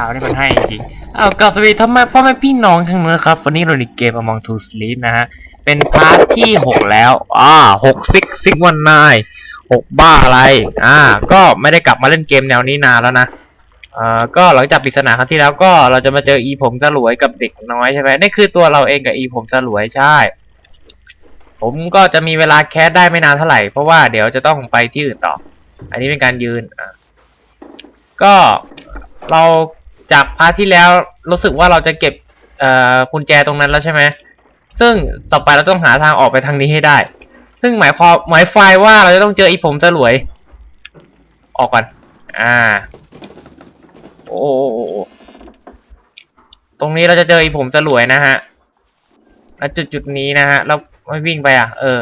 าวนี่มันให้จริงอ้าวกับสวีทำไมพ่อแม่พี่น้องทั้งนั้นครับ วันนี้เราในเกม Among Two Sleep นะฮะ เป็นพาร์ทที่หกแล้ว อ่าหกซิกซิกวันนายหกบ้าอะไร อ่า ก็ไม่ได้กลับมาเล่นเกมแนวนี้นานแล้วนะอ่าก็หลังจากปริศนาครั้งที่แล้วก็เราจะมาเจออีผมสลวยกับเด็กน้อยใช่ไหมนี่คือตัวเราเองกับอีผมสลวยใช่ ผมก็จะมีเวลาแคสได้ไม่นานเท่าไหร่ เพราะว่าเดี๋ยวจะต้องไปที่อื่นต่อ อันนี้เป็นการยืนอะก็เรา จากพาร์ทที่แล้วรู้สึกว่าเราจะเก็บเอ่อกุญแจตรงนั้นแล้วใช่ไหมซึ่งต่อไปเราต้องหาทางออกไปทางนี้ให้ได้ ซึ่งหมายความหมายไฟว่าเราจะต้องเจออีผมสลวย ออกก่อนอ่า โอ้ตรงนี้เราจะเจออีผมสลวยนะฮะแล้วจุดจุดนี้นะฮะเราไม่วิ่งไปอะ เออ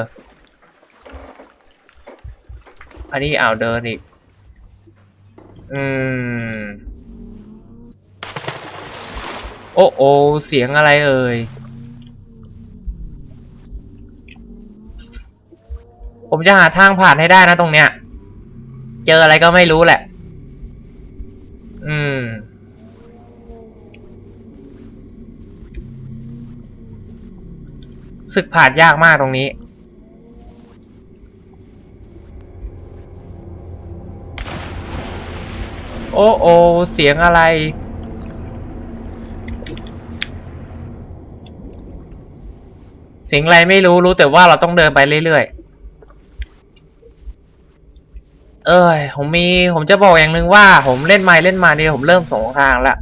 อันนี้อ่าวเดินอีก อืม โอ้โอเสียงอะไรเอ่ย ผมจะหาทางผ่านให้ได้นะตรงเนี้ย เจออะไรก็ไม่รู้แหละ อืม สึกผ่านยากมากตรงนี้โอ้โอเสียงอะไร เสียงอะไรไม่รู้รู้แต่ว่าเราต้องเดินไปเรื่อยๆ เอ้ย ผมมีผมจะบอกอย่างหนึ่งว่า ผมเล่นไม้เล่นมาเนี่ยผมเริ่มสงทางละ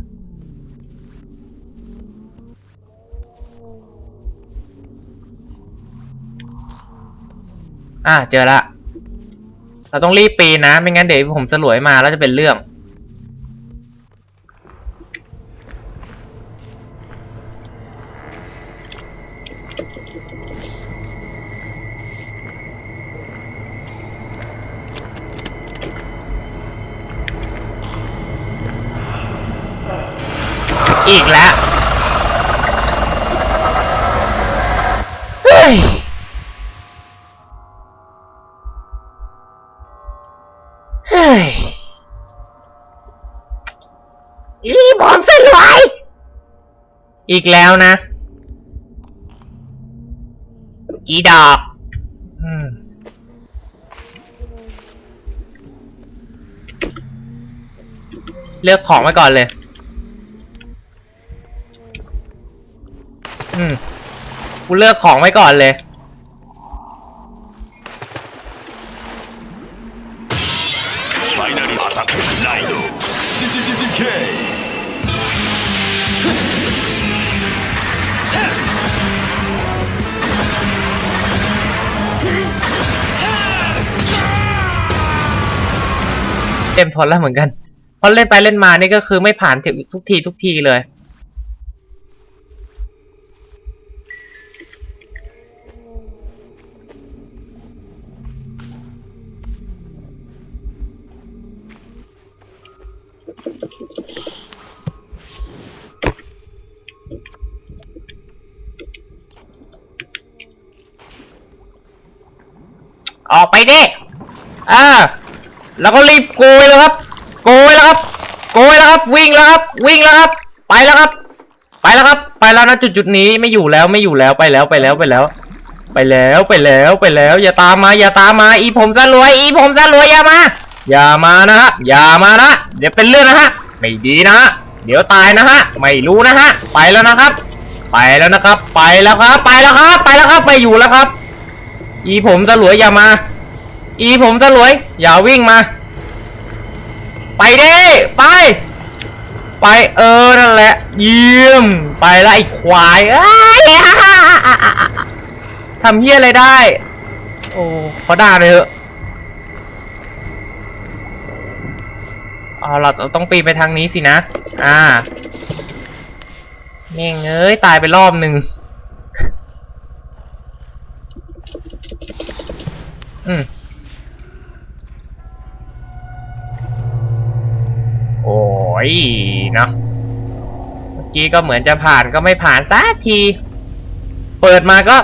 อะเจอละ เราต้องรีบปีนนะ ไม่งั้นเดี๋ยวผมสลวยมาแล้วจะเป็นเรื่อง อีผมสลวยอีกแล้วนะ อีดอกอืมเลือกของไว้ก่อนเลย อืม กูเลือกของไว้ก่อนเลย เต็มทนแล้วเหมือนกันเพราะเล่นไปเล่นมานี่ก็คือไม่ผ่านทุกทีทุกทีเลย ออกไปดิอ่า แล้วก็รีบโกยแล้วครับ โกยแล้วครับ โกยแล้วครับ วิ่งแล้วครับ วิ่งแล้วครับ ไปแล้วครับ ไปแล้วครับ ไปแล้วนะจุดจุดนี้ไม่อยู่แล้วไม่อยู่แล้วไปแล้วไปแล้วไปแล้ว ไปแล้วไปแล้วไปแล้ว อย่าตามมา อย่าตามมา อีผมจะรวย อีผมจะรวยอย่ามา อย่ามานะฮะอย่ามานะเดี๋ยวเป็นเรื่องนะฮะไม่ดีนะฮะเดี๋ยวตายนะฮะไม่รู้นะฮะไปแล้วนะครับ ไปแล้วนะครับ ไปแล้วครับ ไปแล้วครับ ไปแล้วครับไปอยู่แล้วครับ อีผมจะรวยอย่ามา อีผมจะรวย อย่าวิ่งมา ไปเด้ไป ไปเออนั่นแหละ เยี่ยม ไปละไอ้ควายทำเฮี้ยอะไรได้ โอ้ขอด่าเลยเถอะเอาเราต้องปีนไปทางนี้สินะ อ่าแม่งเอ้ย ตายไปรอบหนึ่งอืม ยเนาะเมื่อกี้ก็เหมือนจะผ่านก็ไม่ผ่านสักที เปิดมาก็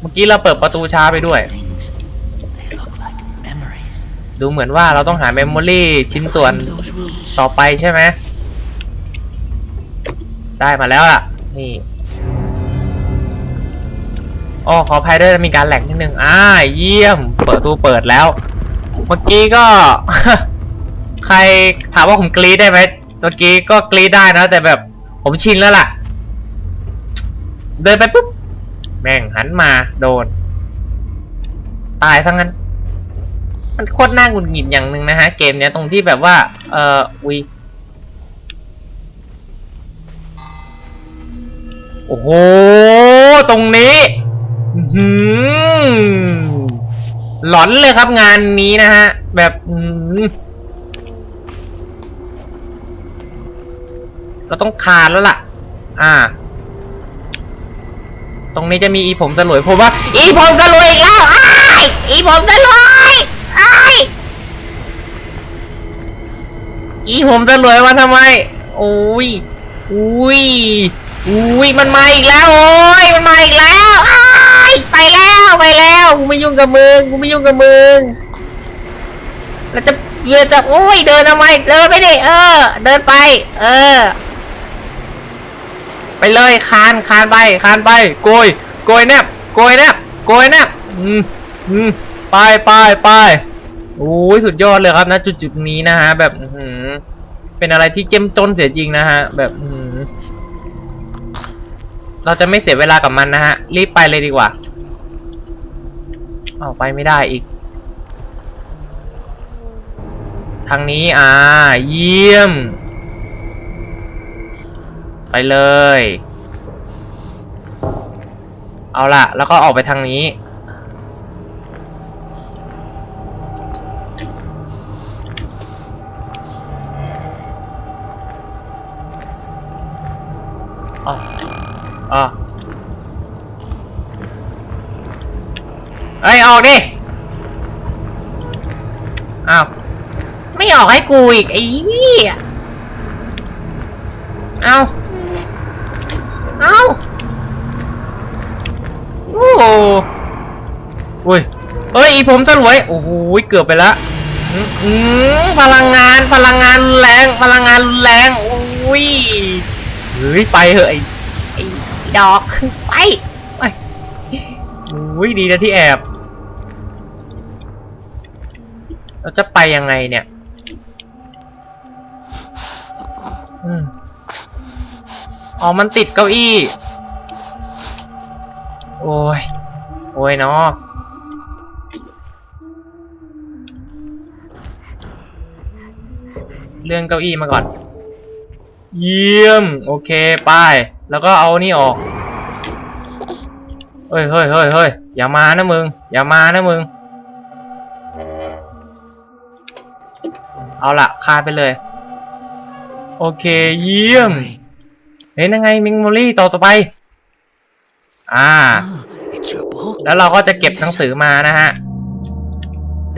เมื่อกี้เราเปิดประตูช้าไปด้วย ดูเหมือนว่าเราต้องหาเมมโมรี่ชิ้นส่วนต่อไปใช่ไหมได้มาแล้วล่ะ นี่อ๋อขออภัยด้วยมีการแหลกนิดนึง อ่า เยี่ยม เปิดตูเปิดแล้ว เมื่อกี้ก็ ใครถามว่าผมกรีดได้ไหมเมื่อกี้ก็กรีดได้นะ แต่แบบผมชินแล้วล่ะ เดินไปปุ๊บ แม่งหันมาโดน ตายทั้งนั้น มันโคตรน่าหงุดหงิดอย่างหนึ่งนะฮะ เกมเนี้ยตรงที่แบบว่า เอออุยโอ้โห ตรงนี้หือหลอนเลยครับงานนี้นะฮะ แบบอื้อหือ เราต้องคานแล้วล่ะ อ่า ตรงนี้จะมีอีผมสลวยผมว่า อีผมสลวยอีกแล้วอ้ายอีผมสลวยอ้ายอีผมสลวยมาทำไมโอ้ยอุ้ยอุ้ยมันมาอีกแล้วโอ้ยมันมาอีกแล้วอ้ไปแล้วไปแล้วกูไม่ยุ่งกับมึงกูไม่ยุ่งกับมึงแล้วจะเรือจะโอ้ยเดินทำไมเดินไปดิเออ เดินไป เออ ไปเลยคานคานไปคานไปโกยโกยแนบโกยแนบโกยแนบอืมอืมไปไปไปโอ้ยสุดยอดเลยครับนะจุดจุดนี้นะฮะแบบอืเป็นอะไรที่เจ้มจนเสียจริงนะฮะ แบบอืเราจะไม่เสียเวลากับมันนะฮะ รีบไปเลยดีกว่าเอาไปไม่ได้อีก ทางนี้อ่า เยี่ยม ไปเลย เอาล่ะ แล้วก็ออกไปทางนี้ อ๋ออ๋อเอ้ย ออกดิ อ้าว ไม่ออกให้กูอีกไอ้เหี้ย เอาเอา โอ้โหอุ้ยเอ้ยอีผมสลวย โอ้โหเกือบไปละอืมอืมพลังงานพลังงานรุนแรง พลังงานรุนแรงโอ้ยเฮ้ยไปเหอะไอ้ไอ้ดอกไปไปโอ้ยดีนะที่แอบ เราจะไปยังไงเนี่ยอ๋อมันติดเก้าอี้ โอ้ย โอ้ยเนาะเรื่องเก้าอี้มาก่อน เยี่ยม โอเคไปแล้วก็เอานี่ออกเฮ้ยเฮ้ยเฮ้ยเฮ้ยอย่ามานะมึง อย่ามานะมึง เอาละคาไปเลย โอเค เยี่ยมเฮ้ยนั่นไงมิงโมลี่ต่อต่อไป อ่า it's your book. แล้วเราก็จะเก็บหนังสือมานะฮะ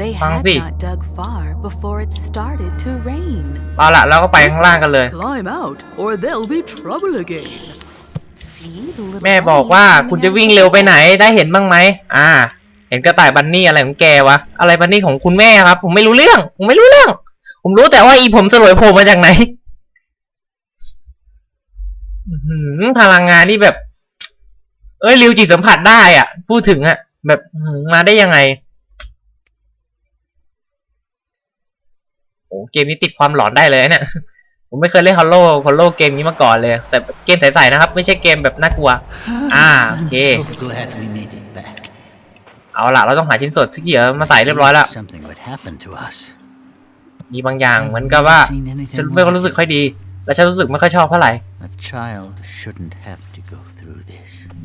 They Vâng had gì? not dug far before it started to rain. เอาละเราก็ไปข้างล่างกันเลย Climb out, or there'll be trouble again. See the little แม่บอกว่า bunny is คุณจะ coming วิ่ง out เร็ว the ไปไหน door. ได้เห็นบ้างไหมอ่า เห็นกระต่ายบันนี่อะไรของแกวะอะไรบันนี่ของคุณแม่ครับ ผมไม่รู้เรื่อง ผมไม่รู้เรื่อง ผมรู้แต่ว่าอีผมสลวยโผล่มาจากไหนอื้อหือพลังงานนี่แบบ เอ้ยริวจิตสัมผัสได้อะ พูดถึงอะ แบบอื้อหือมาได้ยังไงโอ้เกมนี้ติดความหลอนได้เลยเนี่ยผมไม่เคยเล่นฮอลโลฮอลโลเกมนี้มาก่อนเลย แต่เกมใสๆนะครับ ไม่ใช่เกมแบบน่ากลัว อ่าโอ I'm เค so glad we made it back. เอาล่ะเราต้องหาชิ้นส่วนที่เหลือมาใส่เรียบร้อยแล้ว Something would happen to us. มีบางอย่างเหมือนกับว่าฉันไม่ค่อยรู้สึกค่อยดี และฉันรู้สึกไม่ค่อยชอบเท่าไหร่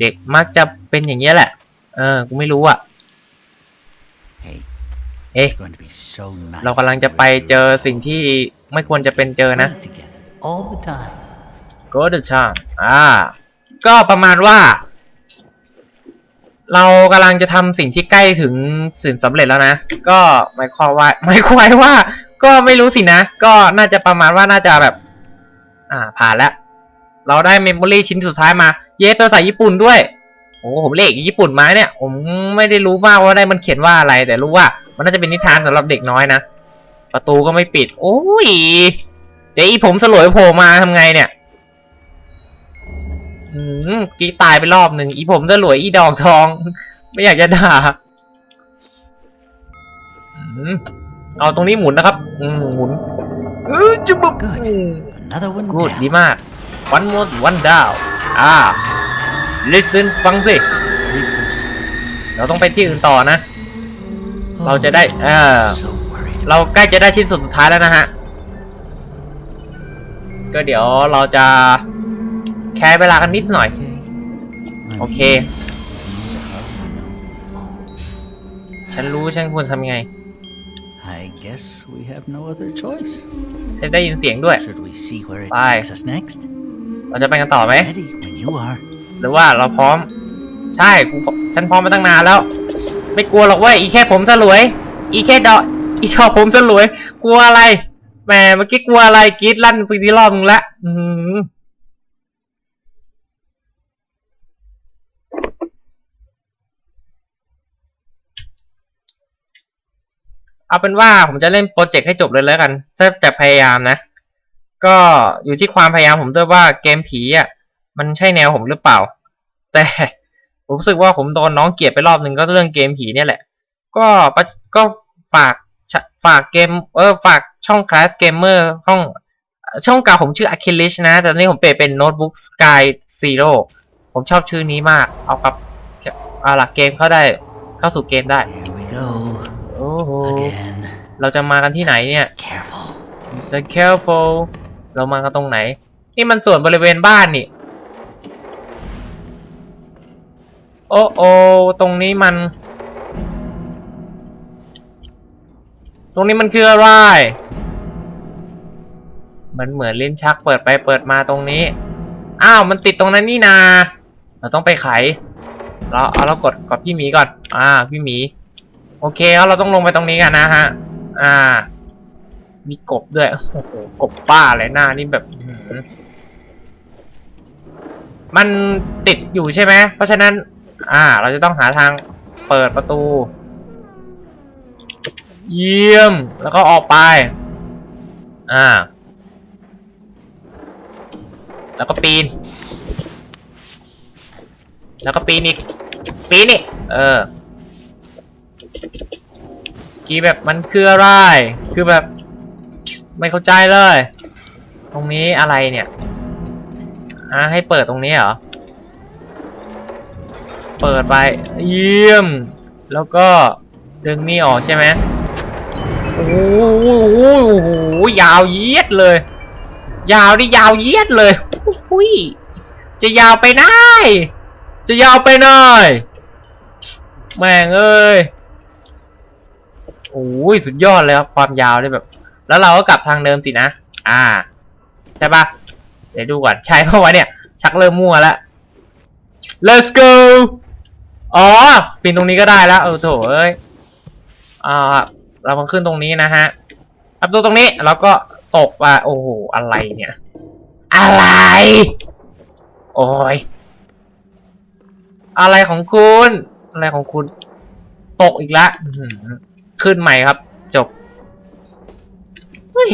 A child shouldn't have to go through this. เด็กมักจะเป็นอย่างนี้ยแหละ เออ กูไม่รู้อะ Hey, เอ๊ะ it's going to be so nice. เรากำลังจะไปเจอสิ่งที่ไม่ควรจะเป็นเจอนะ Work together all the time. go to town อ่า ก็ประมาณว่า เรากำลังจะทำสิ่งที่ใกล้ถึงสิ่งสำเร็จแล้วนะ ก็หมายความว่าหมายความว่า ก็ไม่รู้สินะ ก็น่าจะประมาณว่าน่าจะแบบ อ่า ผ่านแล้ว เราได้เมมโมรี่ชิ้นสุดท้ายมา เย้เป็นภาษาญี่ปุ่นด้วย โอ้ผมเลขญี่ปุ่นมาเนี่ย ผมไม่ได้รู้มากว่าได้มันเขียนว่าอะไร แต่รู้ว่ามันน่าจะเป็นนิทานสำหรับเด็กน้อยนะ ประตูก็ไม่ปิด โอ้ย เดี๋ยวอีผมสลวยโผล่มาทำไงเนี่ย อืมกี้ตายไปรอบหนึ่งอีผมสลวยอีดอกทอง ไม่อยากจะด่าอืมเอาตรงนี้หมุนนะครับ อืมหมุนเออจะบุบ Good. Another one กูด down. ดีมาก one more one down อ่า listen ฟังสิ Very close to her. เราต้องไปที่อื่นต่อนะ เรา Oh, จะได้เออ so worried. เราใกล้จะได้ชิ้นส่วนสุดท้ายแล้วนะฮะ ก็เดี๋ยวเราจะแคร์เวลากันนิดหน่อย Okay. I'm โอเค here. Even though the heart will know. ฉันรู้ฉันควรทำยังไง I guess we have no other choice. ฉันได้ยินเสียงด้วย Should we see where it Bye. takes us next? เราจะไปกันต่อไหม Ready when you are. หรือว่าเราพร้อม ใช่กูฉันพร้อมมาตั้งนานแล้ว ไม่กลัวหรอกเว้ยอีแค่ผมสลวย อีแค่ดอกอีชอบผมสลวย กลัวอะไรแหมเมื่อกี้กลัวอะไรกรีดลั่นไปที่รอบนึงละอือหือเอาเป็นว่าผมจะเล่นโปรเจกต์ให้จบเลยแล้วกัน ถ้าจะพยายามนะ ก็อยู่ที่ความพยายามผมด้วยว่าเกมผีอะ มันใช่แนวผมหรือเปล่า แต่ผมรู้สึกว่าผมโดนน้องเกลียดไปรอบหนึ่งก็เรื่องเกมผีเนี่ยแหละ ก็ปะก็ฝากชฝากเกมเออฝากช่อง Class Gamer ห้องช่องเก่าผมชื่อ Achilles นะ แต่ตอนนี้ผมเปลี่ยนเป็น Notebook Sky Zero ผมชอบชื่อนี้มาก เอากับเอาหลักเกมเข้าได้เข้าสู่เกมได้ Here we go. โอ้โห Again. เราจะมากันที่ไหนเนี่ย Careful. So careful เรามากันตรงไหน นี่มันส่วนบริเวณบ้านนี่ อ้โอตรงนี้มัน ตรงนี้มันคืออะไร มันเหมือนลิ้นชักเปิดไปเปิดมาตรงนี้ อ้าว มันติดตรงนั้นนี่นา เราต้องไปไข เราเอาเรากดกดพี่หมีก่อน อ่า พี่หมี โอเคแล้วเราต้องลงไปตรงนี้กันนะฮะ อ่า มีกบด้วย โอ้โห กบป้าเลยหน้านี่แบบมันติดอยู่ใช่ไหม เพราะฉะนั้น อ่า เราจะต้องหาทางเปิดประตู เยี่ยม แล้วก็ออกไป อ่า แล้วก็ปีน แล้วก็ปีนอีก ปีนอีก เออ กีแบบมันคืออะไร คือแบบ ไม่เข้าใจเลย ตรงนี้อะไรเนี่ยอะให้เปิดตรงนี้เหรอ เปิดไปเยี่ยม แล้วก็ดึงนี่ออกใช่ไหมโอ้โหโหยาวเยียดเลย ยาวนี่ยาวเยียดเลยหุยจะยาวไปไหนจะยาวไปหนแม่งเอ้ยโอ้ยสุดยอดเลยครับความยาวเลยแบบ แล้วเราก็กลับทางเดิมสินะ อ่า ใช่ปะเดี๋ยวดูก่อนใช่เพราะว่าเนี่ย ชักเริ่มมั่วแล้ว let's go อ๋อปีนตรงนี้ก็ได้แล้วเออโถเอ้ยอ่าเรามาขึ้นตรงนี้นะฮะครับตัวตรงนี้แล้วก็ตกไปโอ้โหอะไรเนี่ย อะไร โอ้ยอะไรของคุณ อะไรของคุณ ตกอีกแล้วขึ้นใหม่ครับ จบเฮ้ย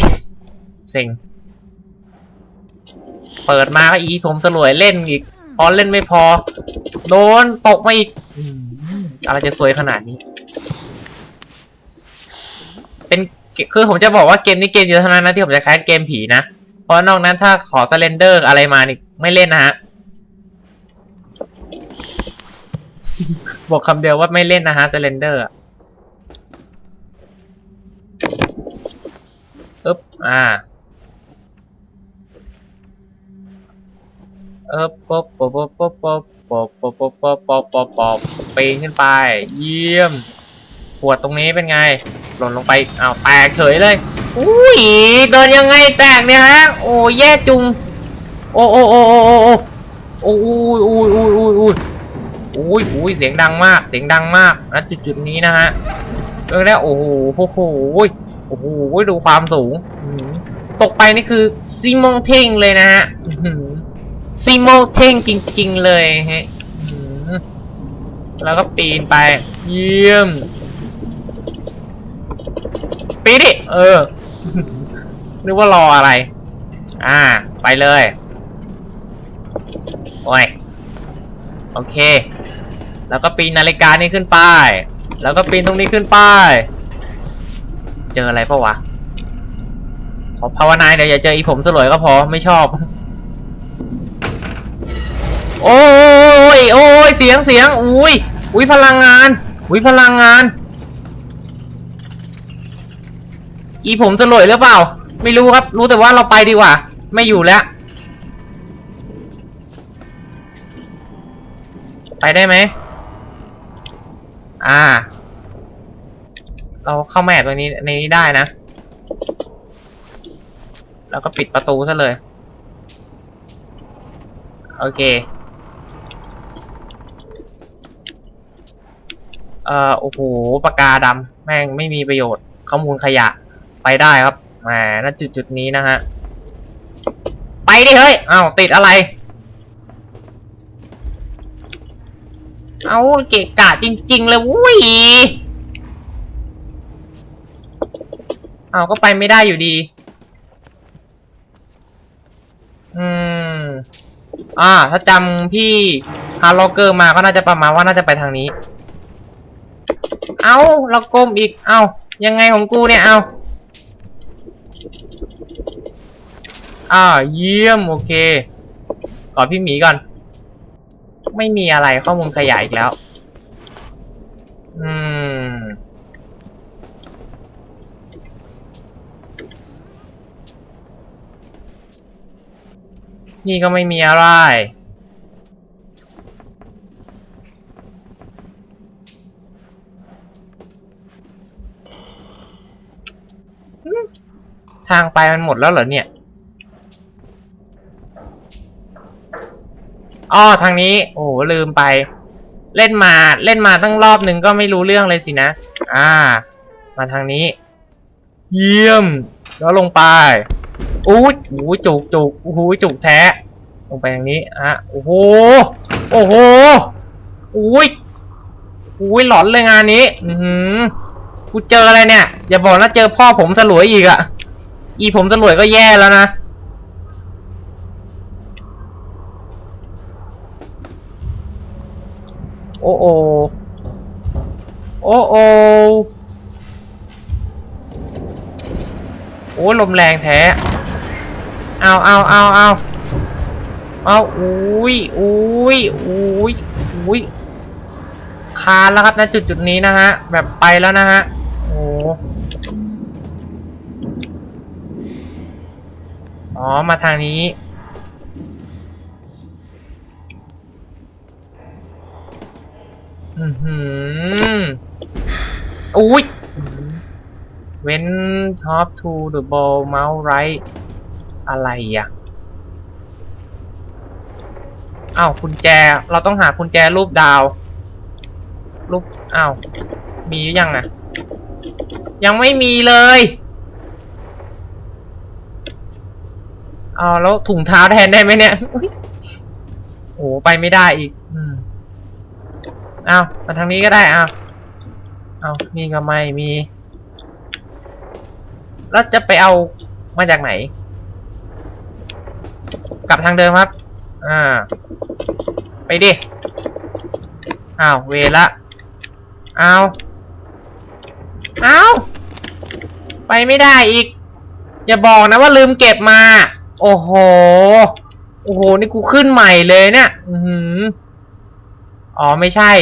เซ็งเปิดมาก็อีผมสลวยเล่นอีก อเล่นไม่พอ โดนตกมาอีกอะไรจะสวยขนาดนี้ เป็นคือผมจะบอกว่าเกมนี้เกมเดียวเท่านั้นนะที่ผมจะคล้ายเกมผีนะ เพราะนอกนั้นถ้าขอสเลนเดอร์อะไรมานี่ไม่เล่นนะฮะ บอกคำเดียวว่าไม่เล่นนะฮะสเลนเดอร์อึ๊บ อ่า เออป๊บป๊บป๊บป๊บป๊บป๊บป๊บป๊บป๊บป๊บป๊บปีนขึ้นไป เยี่ยมปวดตรงนี้เป็นไง หล่นลงไปอ้าวแตกเฉยเลยอุ้ยเดินยังไงแตกเนี่ยฮะ โอ้แย่จุง โอ้โอ้โอ้โอ้โอ้โอ้โอ้ยโอ้ยโอ้ยโอ้ยโอ้ยโอ้ยโอ้ยเสียงดังมากเสียงดังมากนะจุดจุดนี้นะฮะเออแล้วโอ้โหโอ้โหโอ้โหดูความสูง ตกไปนี่คือซิโมงเท่งเลยนะฮะ ซิโมเท่งจริง ๆ เลยฮะอื้อหือแล้วก็ปีนไป เยี่ยม ปีนดิ เออ นึกว่ารออะไร อ่า ไปเลย โอ้ย โอเค แล้วก็ปีนนาฬิกานี่ขึ้นไป แล้วก็ปีนตรงนี้ขึ้นไป เจออะไรปะวะ ขอภาวนาเดี๋ยวอย่าเจออีผมสลวยก็พอ ไม่ชอบ โอ้ยโอ้ยเสียงเสียงอุ้ยอุ้ยพลังงาน อุ้ยพลังงาน อีผมสลวยหรือเปล่า ไม่รู้ครับ รู้แต่ว่าเราไปดีกว่า ไม่อยู่แล้ว ไปได้ไหม อ่า เราเข้าแมปตัวนี้ในนี้ได้นะ แล้วก็ปิดประตูซะเลย โอเค เอ่อโอ้โหปากกาดำแม่งไม่มีประโยชน์ ข้อมูลขยะไปได้ครับแหมณจุดจุดนี้นะฮะ ไปดิเฮ้ยเอ้าติดอะไร เอาเกะกะจริง ๆ เลยวุ้ยเอาก็ไปไม่ได้อยู่ดี อืม อ่า ถ้าจำพี่ฮาร์ล็อกเกอร์มาก็น่าจะประมาณว่าน่าจะไปทางนี้ เอาเรากลมอีก เอายังไงของกูเนี่ยเอาอ่าเยี่ยมโอเคกอดพี่หมีก่อน ไม่มีอะไรข้อมูลขยายอีกแล้ว อืม นี่ก็ไม่มีอะไร ทางไปมันหมดแล้วเหรอเนี่ยอ้อทางนี้ โอ้โลืมไป เล่นมาเล่นมาตั้งรอบหนึ่งก็ไม่รู้เรื่องเลยสินะ อ่า มาทางนี้ เยี่ยม แล้วลงไปอู้ยโอ้ยจุกจุกโอ้โหจุกแท้ ลงไปทางนี้อะโอ้โหโอ้โหอุ้ยอุ้ยหลอนเลยงานนี้ อือหือกูเจออะไรเนี่ย อย่าบอกนะเจอพ่อผมสลวยอีกอะ อีผมสลวยก็แย่แล้วนะ โอ้โอโอ้โอโอ้ลมแรงแท้เอาเอาเอาเอาเอาอุ้ยอุ้ยอุ้ยอุ้ยคานแล้วครับณจุดจุดนี้นะฮะ แบบไปแล้วนะฮะ โอ้อ๋อ มาทางนี้ อือหืออุ้ย เว้น top to the ball mouse right อะไรอะอ้าวกุญแจ เราต้องหากุญแจรูปดาว รูปอ้าว มีหรือยังอะ ยังไม่มีเลย เอาแล้วถุงเท้าแทนได้ไหมเนี่ยอุ๊ยโอ้ไปไม่ได้อีกอืมอ้าวมาทางนี้ก็ได้อ้าวอ้านี่ก็ไม่มี แล้วจะไปเอามาจากไหน กลับทางเดิมครับ อ่า ไปดิ อ้าว เวละอ้าวอ้าวไปไม่ได้อีก อย่าบอกนะว่าลืมเก็บมา โอ้โห โอ้โห นี่กูขึ้นใหม่เลยเนี่ย อืออ๋อ ไม่ใช่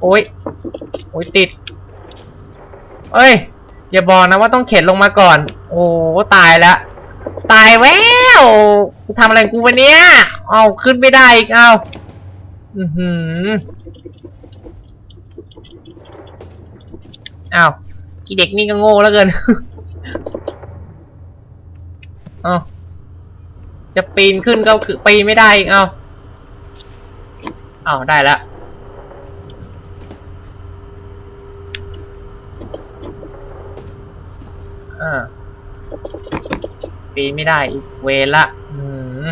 โอ้ย โอ้ยติด เอ้ย อย่าบอกนะว่าต้องเข็นลงมาก่อน โอ้ตายแล้ว ตายแววกูทำอะไรกูวะเนี้ยเอาขึ้นไม่ได้อีก เอา อือหือ อ้าวอีเด็กนี่ก็โง่แล้วเกินเอาจะปีนขึ้นก็คือปีนไม่ได้อีกเอาเอาได้แล้วอ่าปีนไม่ได้อีกเวรละอืม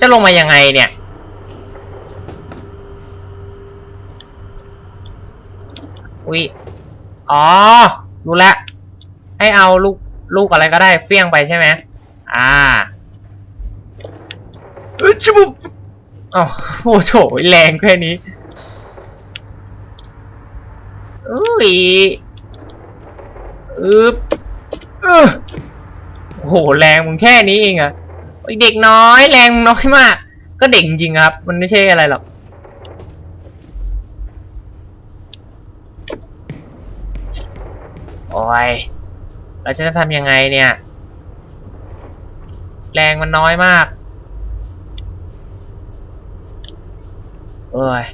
จะลงมายังไงเนี่ยอุ๊ย อ๋อ รู้แล้วให้เอาลูกลูกอะไรก็ได้เฟี้ยงไปใช่ไหมอ่าเอ้ยจุบอ๋อโอ้โถแรงแค่นี้อุ้ยอึบเออโอ้โหแรงมึงแค่นี้เองอะไอ้เด็กน้อยแรงมึงน้อยมาก ก็เด็กจริงๆครับ มันไม่ใช่อะไรหรอก โอ้ยเราจะทำยังไงเนี่ย แรงมันน้อยมากเอ้ย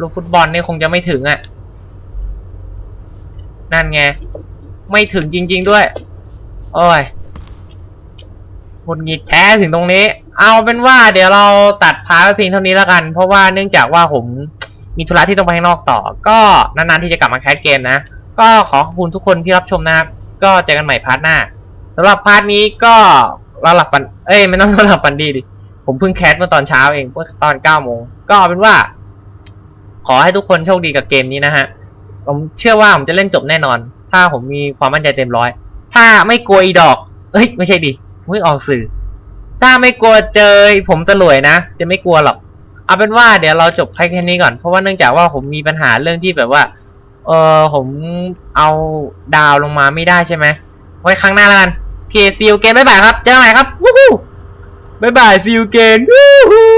ลูกฟุตบอลนี่คงจะไม่ถึงอะ่ะ นั่นไง ไม่ถึงจริง ๆ ด้วย โอ้ยหงุดหงิดแท้ถึงตรงนี้ เอาเป็นว่าเดี๋ยวเราตัดพาร์ทไว้เพียงเท่านี้แล้วกัน เพราะว่าเนื่องจากว่าผมมีธุระที่ต้องไปข้างนอกต่อ ก็นานๆที่จะกลับมาแคสเกมนะ ก็ขอขอบคุณทุกคนที่รับชมนะครับ ก็เจอกันใหม่พาร์ทหน้าสำหรับพาร์ทนี้ก็เราหลับปันเอ้ยไม่ต้องเราหลับปันดีดิผมเพิ่งแคสเมื่อตอนเช้าเองเมื่อตอนเก้าโมงก็เอาเป็นว่า ขอให้ทุกคนโชคดีกับเกมนี้นะฮะผมเชื่อว่าผมจะเล่นจบแน่นอน ถ้าผมมีความมั่นใจเต็มร้อย ถ้าไม่กลัวอีดอก เอ้ย ไม่ใช่ดิไม่ออกสื่อ ถ้าไม่กลัวเจอผมจะรวยนะ จะไม่กลัวหรอก เอาเป็นว่าเดี๋ยวเราจบแค่นี้ก่อน เพราะว่าเนื่องจากว่าผมมีปัญหาเรื่องที่แบบว่า เออผมเอาดาวลงมาไม่ได้ใช่ไหมไว้ครั้งหน้าแล้วกันเคซีลเกนบ๊ายบายครับ เจอกันใหม่ครับ วู้ฮู้บ๊ายบายซีลเกนวู้ฮู้